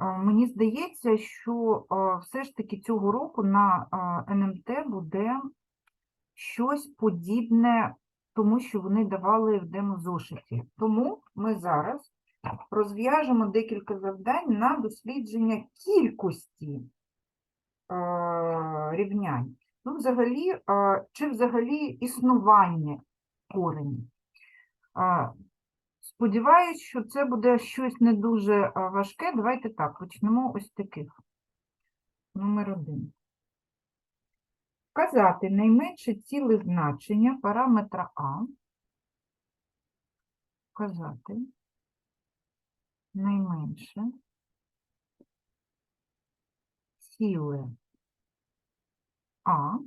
Мені здається, що все ж таки цього року на НМТ буде щось подібне тому, що вони давали в демозошиті. Тому ми зараз розв'яжемо декілька завдань на дослідження кількості рівнянь. Ну, взагалі, чи взагалі існування коренів. Сподіваюсь, що це буде щось не дуже важке. Давайте так, почнемо ось таких. Номер один. Вказати найменше ціле значення параметра А. Вказати найменше ціле А,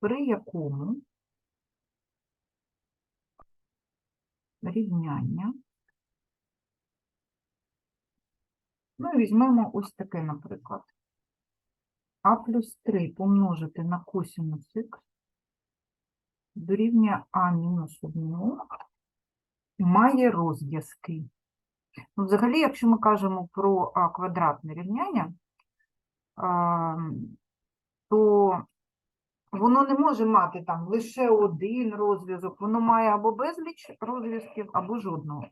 при якому рівняння. Ну, і візьмемо ось таке, наприклад. А плюс 3 помножити на косинус х дорівнює А мінус 1 має розв'язки. Ну, взагалі, якщо ми кажемо про а, квадратне рівняння, а, то воно не може мати там лише один розв'язок, воно має або безліч розв'язків, або жодного.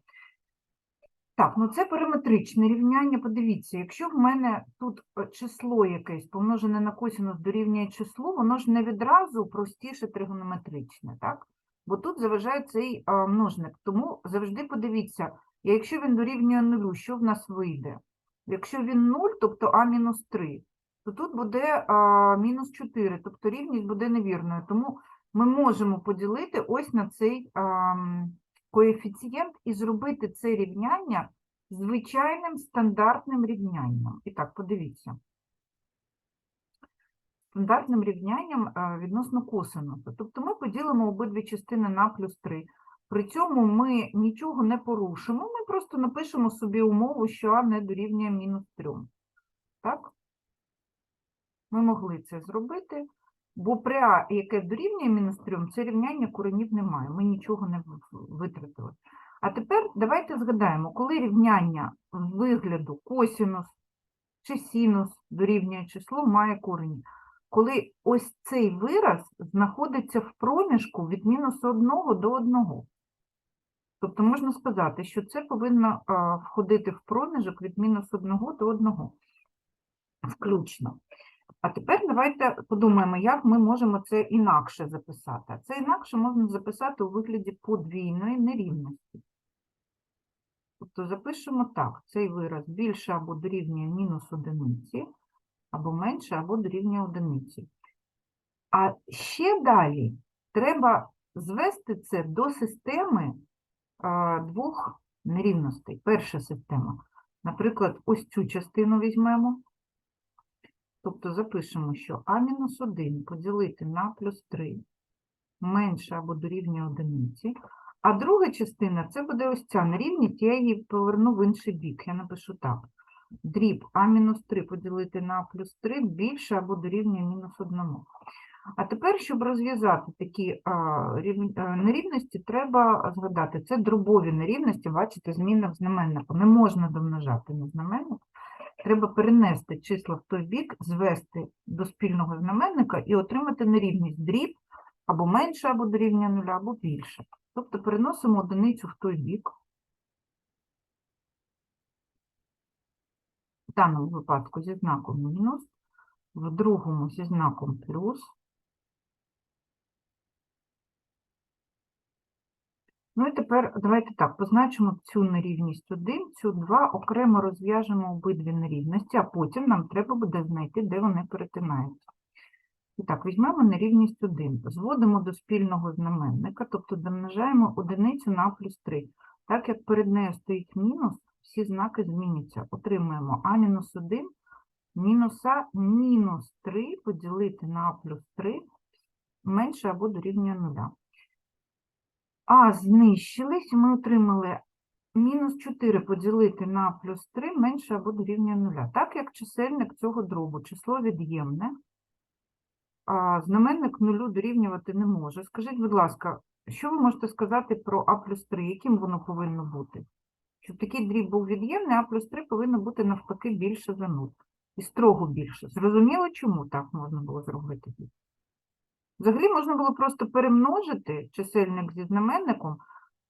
Так, ну це периметричне рівняння. Подивіться, якщо в мене тут е, число якесь помножене на косинус дорівнює числу, воно ж не відразу простіше тригонометричне, так? Бо тут заважає цей а, множник. Тому завжди подивіться, якщо він дорівнює нулю, що в нас вийде? Якщо він 0, тобто а мінус 3, то тут буде а, мінус 4, тобто рівність буде невірною. Тому ми можемо поділити ось на цей а, коефіцієнт і зробити це рівняння звичайним стандартним рівнянням. І так, подивіться. Стандартним рівнянням відносно косинусу. Тобто ми поділимо обидві частини на плюс 3. При цьому ми нічого не порушимо, ми просто напишемо собі умову, що а не дорівнює мінус 3. Так? Ми могли це зробити, бо при А, яке дорівнює мінус 3, це рівняння коренів немає, ми нічого не витратили. А тепер давайте згадаємо, коли рівняння вигляду косінус чи синус дорівнює число має корені. Коли ось цей вираз знаходиться в проміжку від мінус 1 до 1. Тобто можна сказати, що це повинно входити в проміжок від мінус 1 до 1 включно. А тепер давайте подумаємо, як ми можемо це інакше записати. Це інакше можна записати у вигляді подвійної нерівності. Тобто запишемо так, цей вираз більше або дорівнює мінус одиниці, або менше, або дорівнює одиниці. А ще далі треба звести це до системи двох нерівностей. Перша система. Наприклад, ось цю частину візьмемо. Тобто запишемо, що А-1 поділити на плюс 3 менше або дорівнює одиниці. А друга частина це буде ось ця нерівність, я її поверну в інший бік. Я напишу так. Дріб А-3 поділити на плюс 3 більше або дорівнює мінус 1. А тепер, щоб розв'язати такі нерівності, треба згадати, це дробові нерівності, бачите, зміна в знаменнику. Не можна домножати на знаменник. Треба перенести числа в той бік, звести до спільного знаменника і отримати нерівність дріб або менше, або дорівнює нуля, або більше. Тобто переносимо одиницю в той бік. В даному випадку зі знаком мінус, в другому зі знаком плюс. Ну і тепер давайте так, позначимо цю нерівність 1, цю 2, окремо розв'яжемо обидві нерівності, а потім нам треба буде знайти, де вони перетинаються. І так, візьмемо нерівність 1, зводимо до спільного знаменника, тобто домножаємо одиницю на плюс 3. Так як перед нею стоїть мінус, всі знаки зміняться. Отримуємо а мінус 1, мінус а мінус 3 поділити на плюс 3 менше або дорівнює 0. А знищились, ми отримали мінус 4 поділити на плюс 3 менше або дорівнює 0. Так як чисельник цього дробу, число від'ємне, а знаменник нулю дорівнювати не може. Скажіть, будь ласка, що ви можете сказати про А плюс 3? Яким воно повинно бути? Щоб такий дріб був від'ємний, а плюс 3 повинно бути навпаки більше за 0. І строго більше. Зрозуміло, чому так можна було зробити? Взагалі можна було просто перемножити чисельник зі знаменником,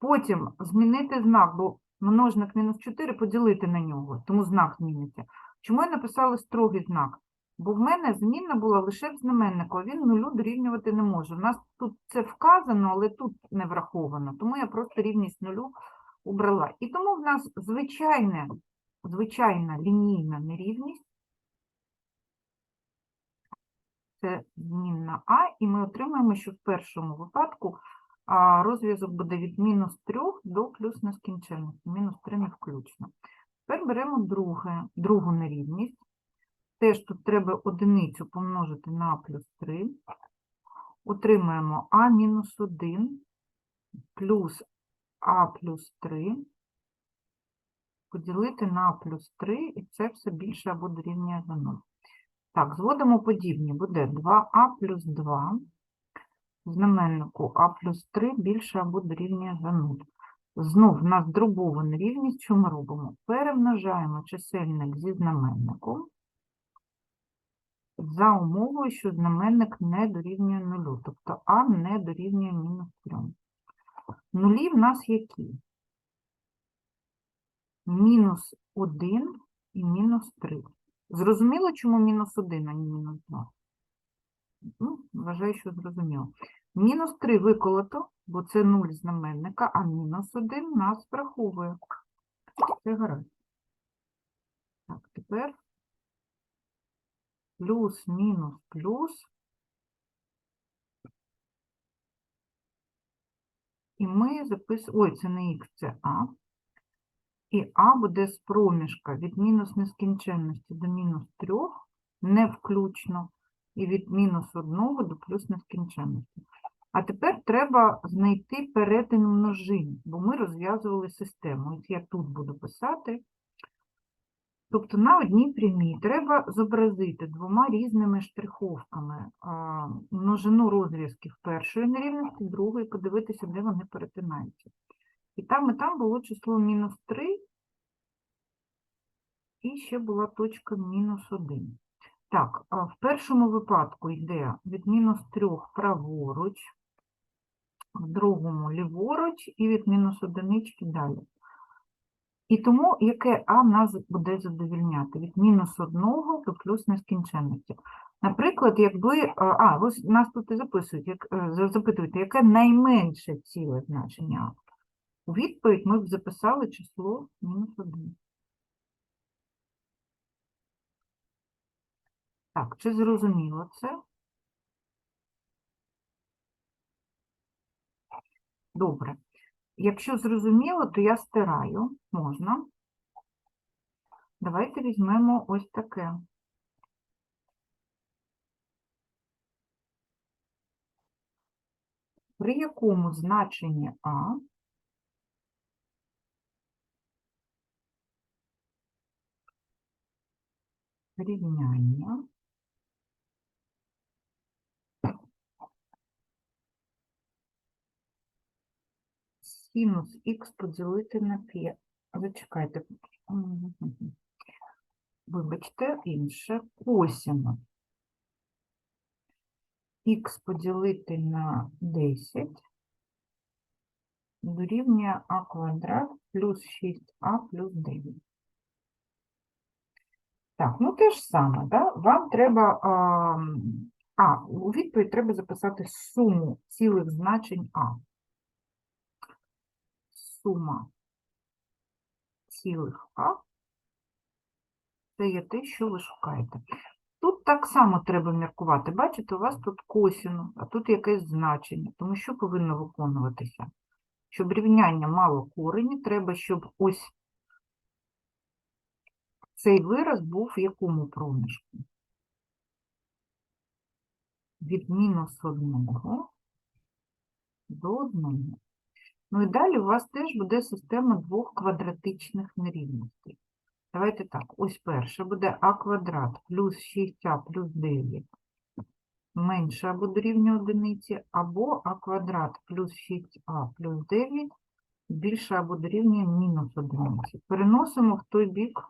потім змінити знак, бо множник мінус 4 поділити на нього, тому знак зміниться. Чому я написала строгий знак? Бо в мене змінна була лише в знаменнику, а він нулю дорівнювати не може. У нас тут це вказано, але тут не враховано, тому я просто рівність нулю убрала. І тому в нас звичайне, звичайна лінійна нерівність це змінна А, і ми отримаємо, що в першому випадку розв'язок буде від мінус 3 до плюс нескінченності, мінус 3 не включно. Тепер беремо друге, другу нерівність. Теж тут треба одиницю помножити на плюс 3. Отримаємо А мінус 1 плюс А плюс 3 поділити на плюс 3, і це все більше або дорівнює за 0. Так, зводимо подібні. Буде 2а плюс 2. В знаменнику а плюс 3 більше або дорівнює за 0. Знов в нас дробована рівність. Що ми робимо? Перемножаємо чисельник зі знаменником за умовою, що знаменник не дорівнює 0. Тобто а не дорівнює мінус 3. Нулі в нас які? Мінус 1 і мінус 3. Зрозуміло, чому мінус 1, а не мінус 2? Ну, вважаю, що зрозуміло. Мінус 3 виколото, бо це 0 знаменника, а мінус 1 нас враховує. Це гаразд. Так, тепер плюс, мінус, плюс. І ми записуємо, ой, це не х, це а. І а буде з проміжка від мінус нескінченності до мінус 3, не включно, і від мінус 1 до плюс нескінченності. А тепер треба знайти перетин множин, бо ми розв'язували систему. Ось я тут буду писати. Тобто на одній прямій треба зобразити двома різними штриховками множину розв'язків першої нерівності, другої, подивитися, де вони перетинаються. І там, і там було число мінус 3, і ще була точка мінус 1. Так, в першому випадку йде від мінус 3 праворуч, в другому ліворуч і від мінус 1 далі. І тому яке А нас буде задовільняти? Від мінус 1 до плюс нескінченності. Наприклад, якби, а, ось нас тут і записують, як, е, запитують, яке найменше ціле значення А? У відповідь ми б записали число мінус 1. Так, чи зрозуміло це? Добре. Якщо зрозуміло, то я стираю. Можна. Давайте візьмемо ось таке. При якому значенні А рівняння синус х поділити на 5. Зачекайте. Вибачте, інше. Косинус х поділити на 10 дорівнює а квадрат плюс 6а плюс 9. Так, ну те ж саме, да? Вам треба, а, а, у відповідь треба записати суму цілих значень А. Сума цілих А це є те, що ви шукаєте. Тут так само треба міркувати. Бачите, у вас тут косінус, а тут якесь значення. Тому що повинно виконуватися? Щоб рівняння мало корені, треба, щоб ось цей вираз був в якому проміжку? Від мінус 1 до 1. Ну і далі у вас теж буде система двох квадратичних нерівностей. Давайте так, ось перша буде а квадрат плюс 6а плюс 9 менше або дорівнює одиниці, або а квадрат плюс 6а плюс 9 більше або дорівнює мінус одиниці. Переносимо в той бік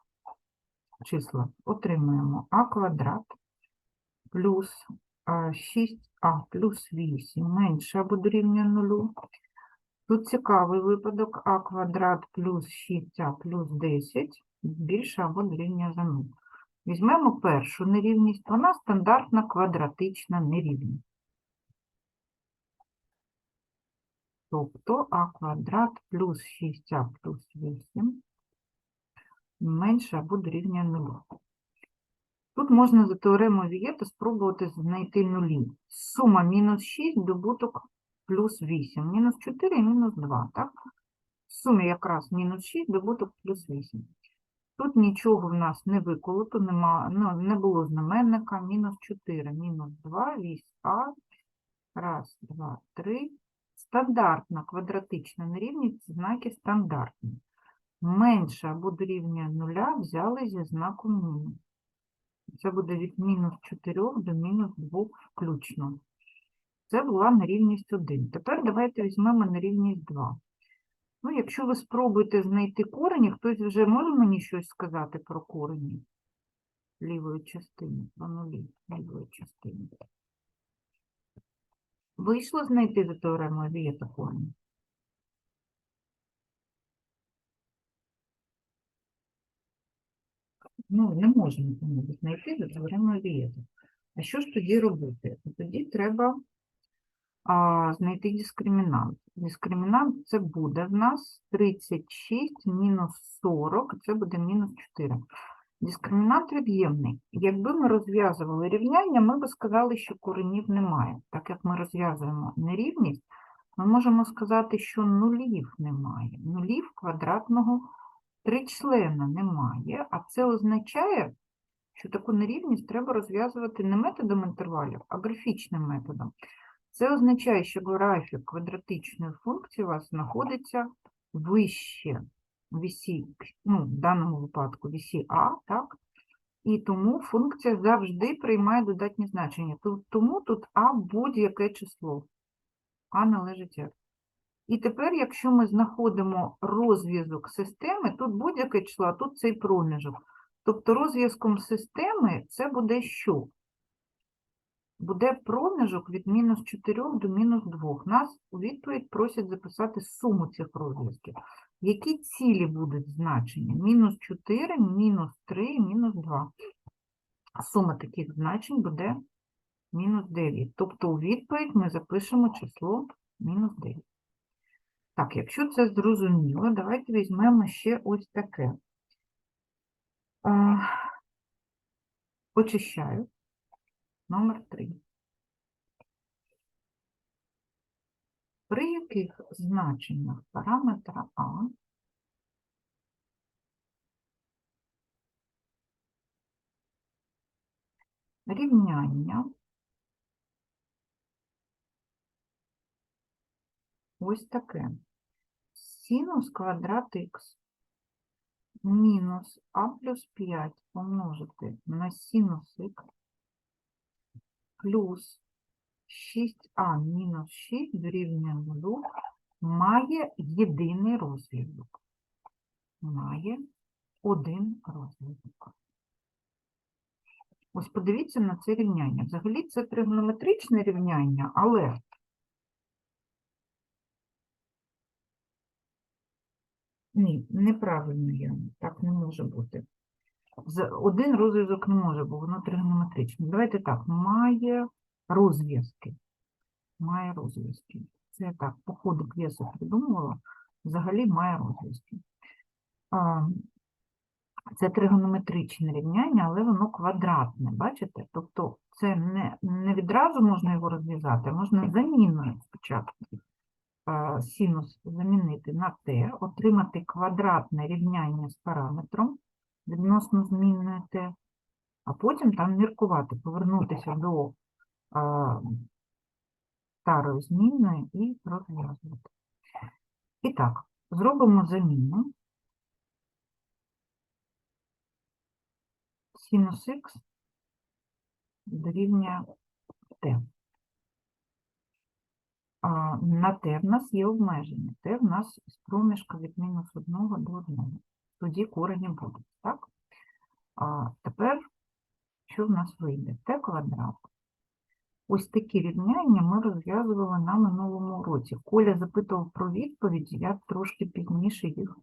числа. Отримуємо а квадрат плюс 6а плюс 8 менше або дорівнює нулю. Тут цікавий випадок а квадрат плюс 6а плюс 10 більше або дорівнює за 0. Візьмемо першу нерівність, вона стандартна квадратична нерівність. Тобто а квадрат плюс 6а плюс 8 менше або дорівнює 0. Тут можна за теоремою Вієта спробувати знайти нулі. Сума мінус 6, добуток плюс 8. Мінус 4 і мінус 2, так? В сумі якраз мінус 6, добуток плюс 8. Тут нічого в нас не виколото, нема, ну, не було знаменника. Мінус 4, мінус 2, вісь А. Раз, два, три. Стандартна квадратична нерівність, знаки стандартні. Менше або дорівнює нуля взяли зі знаком мінус. Це буде від мінус 4 до мінус 2 включно. Це була нерівність 1. Тепер давайте візьмемо нерівність 2. Ну, якщо ви спробуєте знайти корені, хтось вже може мені щось сказати про корені лівої частини, про нулі лівої частини. Вийшло знайти за теоремою Вієта корені? Ну, не можемо знайти за теоремою Вієта. А що ж тоді робити? Тоді треба а, знайти дискримінант. Дискримінант це буде в нас 36 мінус 40, це буде мінус 4. Дискримінант від'ємний. Якби ми розв'язували рівняння, ми би сказали, що коренів немає. Так як ми розв'язуємо нерівність, ми можемо сказати, що нулів немає. Нулів квадратного тричлена немає, а це означає, що таку нерівність треба розв'язувати не методом інтервалів, а графічним методом. Це означає, що графік квадратичної функції у вас знаходиться вище вісі, ну, в даному випадку вісі А, так? І тому функція завжди приймає додатні значення. Тому тут А будь-яке число. А належить F. І тепер, якщо ми знаходимо розв'язок системи, тут будь-яке число, а тут цей проміжок. Тобто розв'язком системи це буде що? Буде проміжок від мінус 4 до мінус 2. Нас у відповідь просять записати суму цих розв'язків. Які цілі будуть значення? Мінус 4, мінус 3 мінус 2. Сума таких значень буде мінус 9. Тобто у відповідь ми запишемо число мінус 9. Так, якщо це зрозуміло, давайте візьмемо ще ось таке. Очищаю. Номер 3. При яких значеннях параметра А рівняння ось таке. Синус квадрат х мінус а плюс 5 помножити на синус х плюс 6а мінус 6 дорівнює 0 має єдиний розв'язок. Має один розв'язок. Ось подивіться на це рівняння. Взагалі це тригонометричне рівняння, але ні, неправильно я. Так не може бути. Один розв'язок не може, бо воно тригонометричне. Давайте так, має розв'язки. Має розв'язки. Це так, по ходу п'єси придумувала. Взагалі має розв'язки. Це тригонометричне рівняння, але воно квадратне, бачите? Тобто це не, не відразу можна його розв'язати, можна заміною спочатку синус замінити на t, отримати квадратне рівняння з параметром відносно змінної t, а потім там міркувати, повернутися до а, старої змінної і розв'язувати. І так, зробимо заміну. Синус х дорівнює а, на t в нас є обмеження. t в нас з проміжка від мінус 1 до 1. Тоді корені будуть, так? А тепер, що в нас вийде? t квадрат. Ось такі рівняння ми розв'язували на минулому уроці. Коля запитував про відповіді, я трошки пізніше їх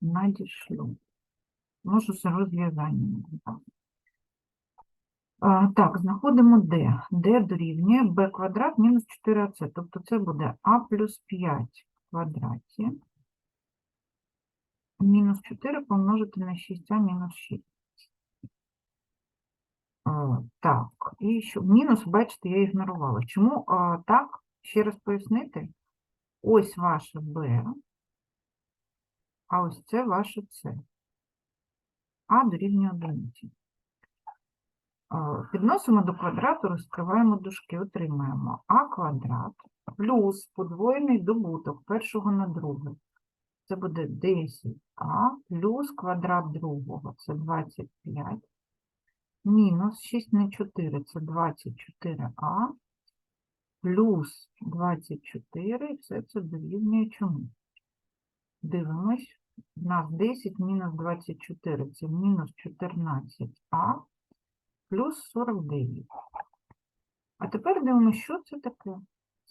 надішлю. Можу з розв'язанням. Так, знаходимо d. d дорівнює b квадрат мінус 4ac. Тобто це буде а плюс 5 в квадраті мінус 4 помножити на 6а мінус 6. Так, і що мінус, бачите, я ігнорувала. Чому так? Ще раз пояснити. Ось ваше b, а ось це ваше c. А дорівнює одиниці. Підносимо до квадрату, розкриваємо дужки, отримаємо а квадрат плюс подвоєний добуток першого на друге. Це буде 10а плюс квадрат другого, це 25, мінус 6 на 4, це 24а, плюс 24, і все це дорівнює чому? Дивимось, у нас 10 мінус 24, це мінус 14а, плюс 49. А тепер дивимося, що це таке?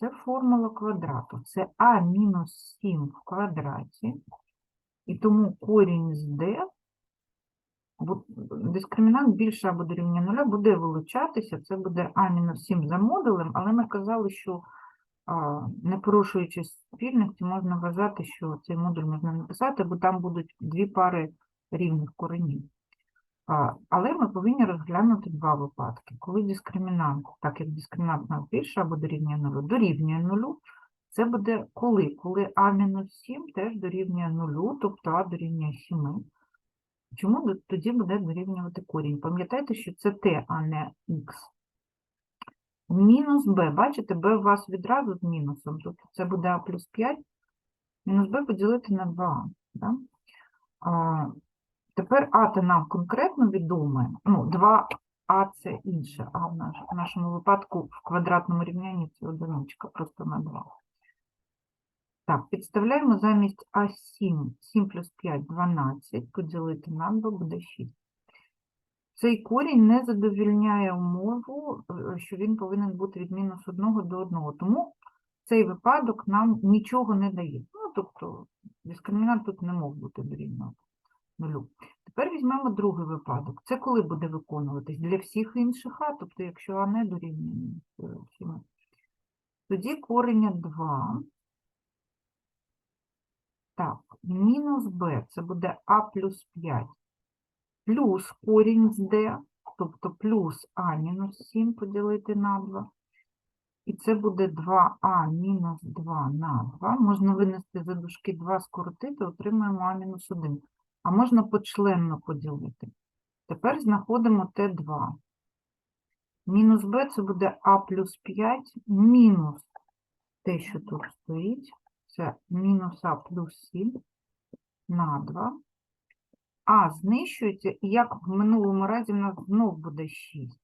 Це формула квадрату. Це а мінус 7 в квадраті. І тому корінь з d, дискримінант більше або дорівнює нуля, буде вилучатися. Це буде а мінус 7 за модулем, але ми казали, що не порушуючи спільності, можна вважати, що цей модуль можна написати, бо там будуть дві пари рівних коренів. Але ми повинні розглянути два випадки. Коли дискримінант, так як дискримінант більше або дорівнює нулю, дорівнює нулю, це буде коли? Коли А-7 теж дорівнює нулю, тобто А дорівнює 7. Чому тоді буде дорівнювати корінь? Пам'ятайте, що це Т, а не Х. Мінус Б. Бачите, Б у вас відразу з мінусом. Тобто це буде А плюс 5. Мінус Б поділити на 2. Да? Тепер А то нам конкретно відоме. Ну, 2А це інше, а в нашому випадку в квадратному рівнянні це одиничка, просто на 2. Так, підставляємо замість А7, 7 плюс 5, 12, поділити на 2 буде 6. Цей корінь не задовільняє умову, е, що він повинен бути від мінус 1 до 1. Тому цей випадок нам нічого не дає. Ну, тобто, дискримінант тут не мог бути дорівнювати нулю. Тепер візьмемо другий випадок. Це коли буде виконуватись? Для всіх інших А, тобто якщо А не дорівнює е. Тоді корення 2. Так, мінус b, це буде а плюс 5, плюс корінь з d, тобто плюс а мінус 7 поділити на 2. І це буде 2а мінус 2 на 2. Можна винести за дужки 2 скоротити, отримаємо а мінус 1. А можна почленно поділити. Тепер знаходимо Т2. Мінус b це буде а плюс 5 мінус те, що тут стоїть. Це мінус а плюс 7 на 2. А знищується, і як в минулому разі в нас знов буде 6.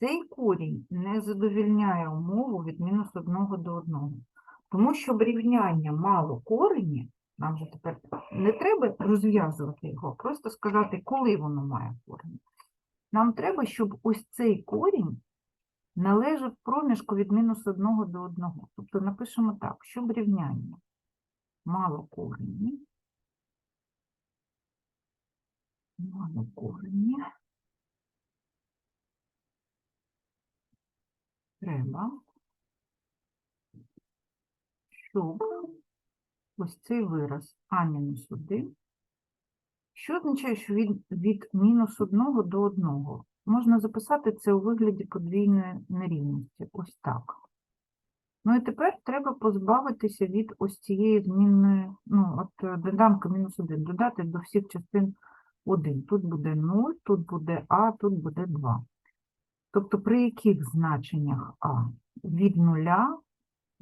Цей корінь не задовільняє умову від мінус 1 до 1. Тому щоб рівняння мало корені, нам же тепер не треба розв'язувати його, просто сказати, коли воно має корінь. Нам треба, щоб ось цей корінь належав проміжку від мінус 1 до 1. Тобто напишемо так, щоб рівняння мало корені, мало корені, треба, щоб ось цей вираз а-1, що означає, що від, від мінус 1 до 1. Можна записати це у вигляді подвійної нерівності. Ось так. Ну і тепер треба позбавитися від ось цієї змінної, ну, от е, доданка мінус 1, додати до всіх частин 1. Тут буде 0, тут буде А, тут буде 2. Тобто при яких значеннях А? Від 0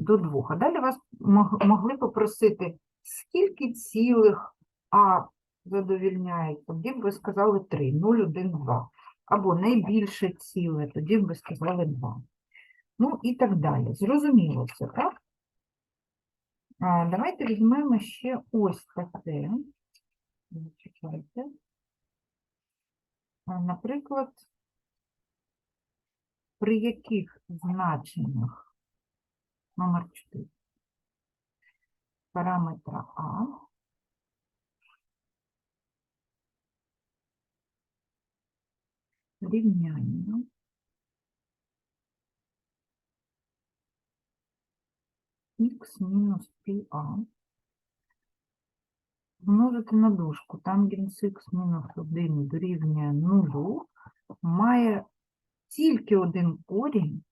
до 2. А далі вас могли попросити, скільки цілих А задовільняє, тоді б ви сказали 3, 0, 1, 2. Або найбільше ціле, тоді б ви сказали 2. Ну і так далі. Зрозуміло це, так? А, Давайте візьмемо ще ось таке. Зачекайте. Наприклад, при яких значеннях номер 4 параметра А. Рівняння. Х мінус πa множити на дужку, тангенс х мінус 1 дорівнює 0, має тільки один корінь,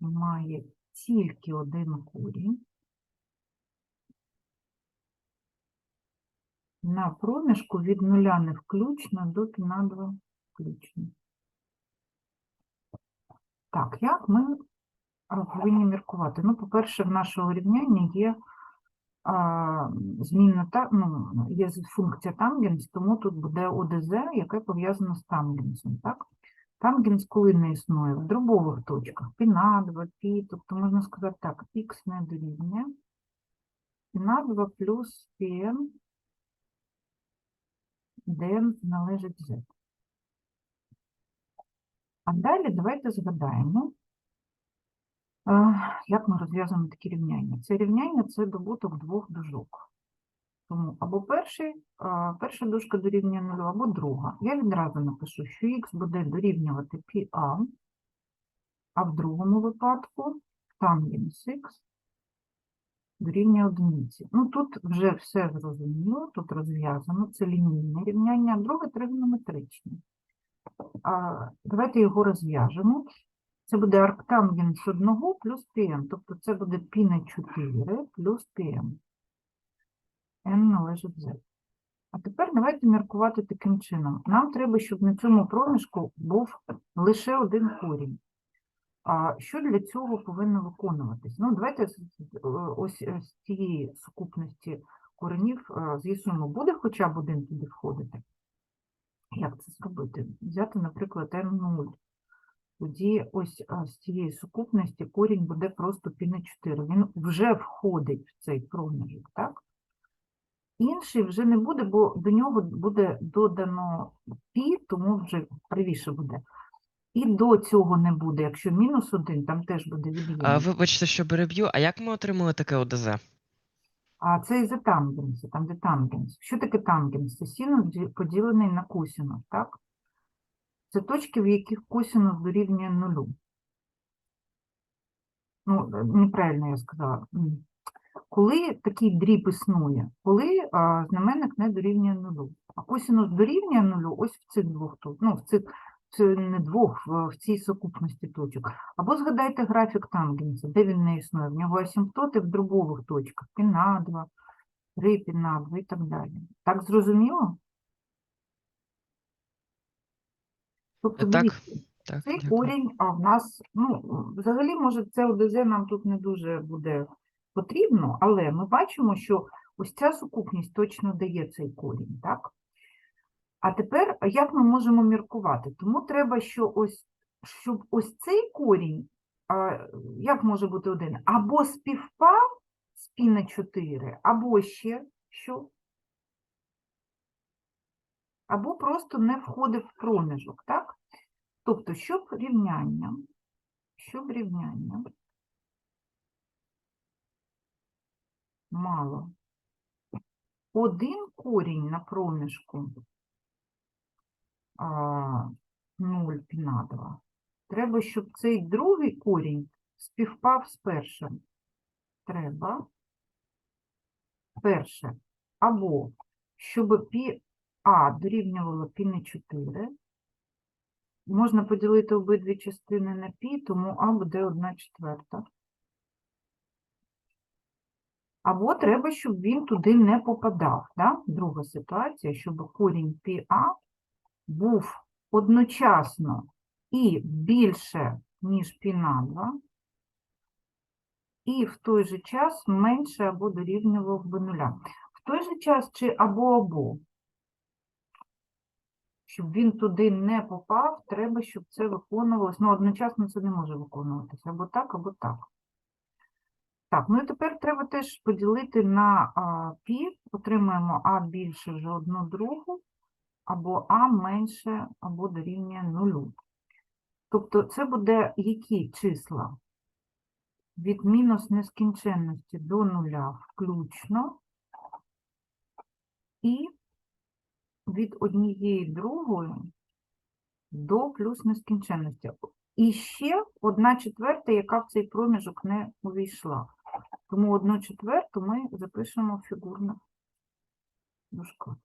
має тільки один корінь на проміжку від нуля не включно до π на 2 включно. Так, як ми повинні міркувати? Ну, по-перше, в нашого рівняння є а, змінна та, ну, є функція тангенс, тому тут буде ОДЗ, яке пов'язано з тангенсом, так? Тангенс коли не існує? В дробових точках. Пі на 2, пі, тобто можна сказати так, х не дорівнює. Пі на 2 плюс pn, де належить z. А далі давайте згадаємо, е, як ми розв'язуємо такі рівняння. Це рівняння це добуток двох дужок. Тому або перший, перша дужка дорівнює 0, або друга. Я відразу напишу, що х буде дорівнювати πa, а в другому випадку тангенс х дорівнює 1. Ну тут вже все зрозуміло, тут розв'язано, це лінійне рівняння, а друге тригонометричне. Давайте його розв'яжемо. Це буде арктангенс 1 плюс пм, тобто це буде π на 4 плюс пм n належить z. А тепер давайте міркувати таким чином. Нам треба, щоб на цьому проміжку був лише один корінь. А що для цього повинно виконуватись? Ну, давайте е, ось е, з цієї сукупності коренів е, з'ясуємо, буде хоча б один туди входити? Як це зробити? Взяти, наприклад, n0. Тоді ось а, з цієї сукупності корінь буде просто π на 4. Він вже входить в цей проміжок, так? Інший вже не буде, бо до нього буде додано π, тому вже правіше буде. І до цього не буде. Якщо мінус 1, там теж буде. А, вибачте, що переб'ю. А як ми отримали таке ОДЗ? А це із-за тангенсу, там де тангенс. Що таке тангенс? Це синус ді- поділений на косинус, так? Це точки, в яких косинус дорівнює нулю. Ну, е, неправильно я сказала. М. Коли такий дріб існує, коли а, знаменник не дорівнює нулю. А косинус дорівнює нулю ось в цих двох тут, ну, в цих, це не двох, в, в цій сукупності точок. Або згадайте графік тангенса, де він не існує. В нього асимптоти в дробових точках, пі на 2, 3 пі на 2 і так далі. Так зрозуміло? Тобто, Так, дивіться, Так, цей дякую. корінь а в нас, ну, взагалі, може, це ОДЗ нам тут не дуже буде потрібно, але ми бачимо, що ось ця сукупність точно дає цей корінь, так? А тепер як ми можемо міркувати? Тому треба, що ось, щоб ось цей корінь, як може бути один? Або співпав з пі на 4, або ще що? Або просто не входив в проміжок, так? Тобто, щоб рівняння, щоб рівняння мало один корінь на проміжку 0 пі на 2, треба, щоб цей другий корінь співпав з першим. Треба перше, або щоб пі А дорівнювало пі на 4, можна поділити обидві частини на пі, тому А буде 1 четверта. Або треба, щоб він туди не попадав. Да? Друга ситуація, щоб корінь πa був одночасно і більше, ніж π на 2, і в той же час менше або дорівнював би нуля. В той же час чи або-або. Щоб він туди не попав, треба, щоб це виконувалось. Ну, одночасно це не може виконуватися. Або так, або так. Так, ну і тепер треба теж поділити на а, отримаємо а більше вже одну другу, або а менше, або дорівнює нулю. Тобто це буде які числа? Від мінус нескінченності до нуля включно, і від однієї другої до плюс нескінченності. І ще одна четверта, яка в цей проміжок не увійшла. Тому одну четверту ми запишемо фігурно в дужках.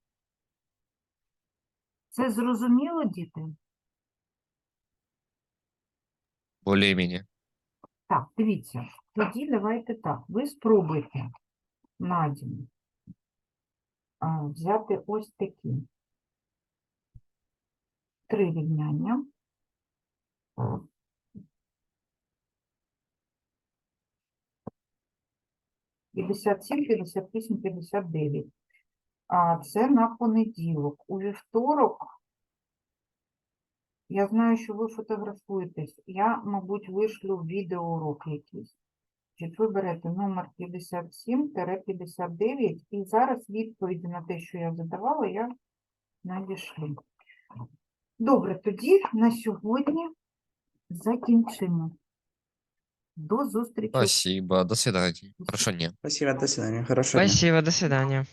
Це зрозуміло, діти? Более-менее. Так, дивіться, тоді давайте так. Ви спробуйте на дім взяти ось такі три рівняння. П'ятдесят сім, п'ятдесят вісім, п'ятдесят дев'ять. А це на понеділок. У вівторок я знаю, що ви фотографуєтесь. Я, мабуть, вишлю відеоурок якийсь. Значить, ви берете номер 57-59 і зараз відповіді на те, що я задавала, я надішлю. Добре, тоді на сьогодні закінчимо. До зустрічі. Спасибо. До свидания. Хорошо, нет. Спасибо, до свидания. Хорошо. Спасибо, до свидання.